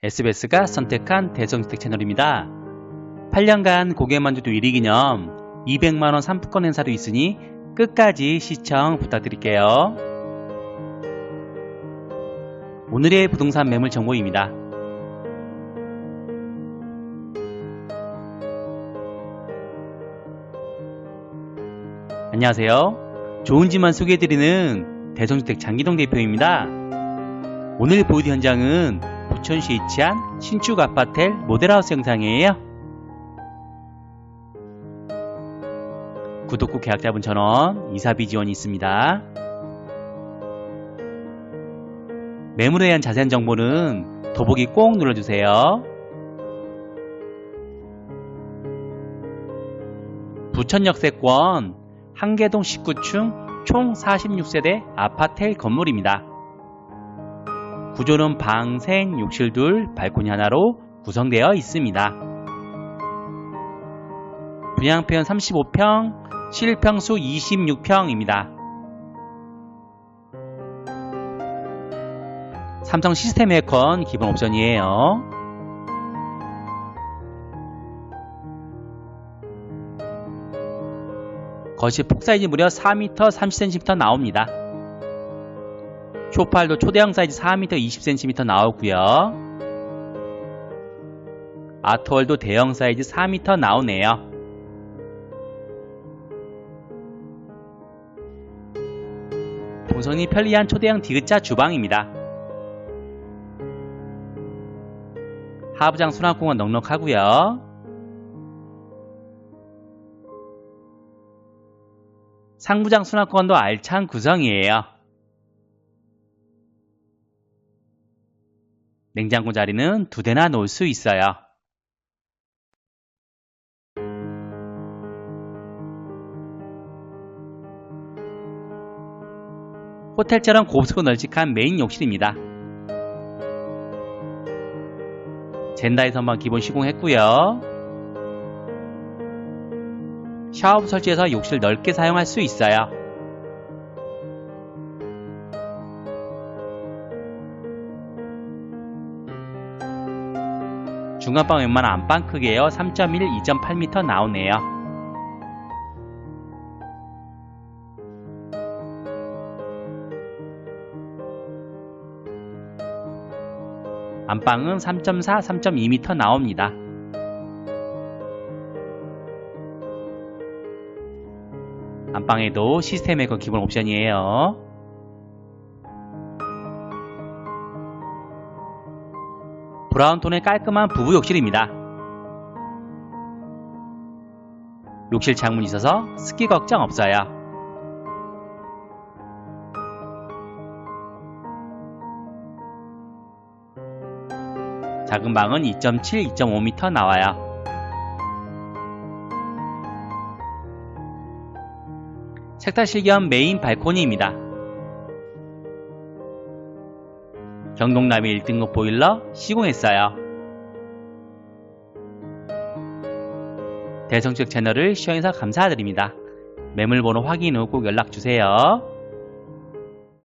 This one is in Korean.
SBS가 선택한 대성주택 채널입니다. 8년간 고객만족도 1위 기념 200만원 상품권 행사도 있으니 끝까지 시청 부탁드릴게요. 오늘의 부동산 매물 정보입니다. 안녕하세요. 좋은 집만 소개해드리는 대성주택 장기동 대표입니다. 오늘 보여드릴 현장은 부천시에 위치한 신축 아파텔 모델하우스 영상이에요. 구독 후 계약자분 전원 이사비 지원이 있습니다. 매물에 대한 자세한 정보는 더보기 꼭 눌러주세요. 부천 역세권 한계동 19층 총 46세대 아파텔 건물입니다. 구조는 방, 생, 욕실 둘, 발코니 하나로 구성되어 있습니다. 분양평 35평, 실평수 26평입니다. 삼성 시스템 에어컨 기본 옵션이에요. 거실 폭 사이즈 무려 4m 30cm 나옵니다. 쇼파도 초대형 사이즈 4m 20cm 나오고요. 아트월도 대형 사이즈 4m 나오네요. 동선이 편리한 초대형 디귿자 주방입니다. 하부장 수납공간 넉넉하고요. 상부장 수납공간도 알찬 구성이에요. 냉장고 자리는 두 대나 놓을 수 있어요. 호텔처럼 곱스고 널찍한 메인 욕실입니다. 젠다에서만 기본 시공했고요. 샤워부 설치해서 욕실 넓게 사용할 수 있어요. 중간방 웬만한 안방 크기에요. 3.1, 2.8m 나오네요. 안방은 3.4, 3.2m 나옵니다. 안방에도 시스템 에어컨 기본 옵션이에요. 브라운 톤의 깔끔한 부부 욕실입니다. 욕실 창문이 있어서 습기 걱정 없어요. 작은 방은 2.7, 2.5m 나와요. 색다실 겸 메인 발코니입니다. 경동남이 1등급 보일러 시공했어요. 대성적 채널을 시청해서 감사드립니다. 매물번호 확인 후 꼭 연락주세요.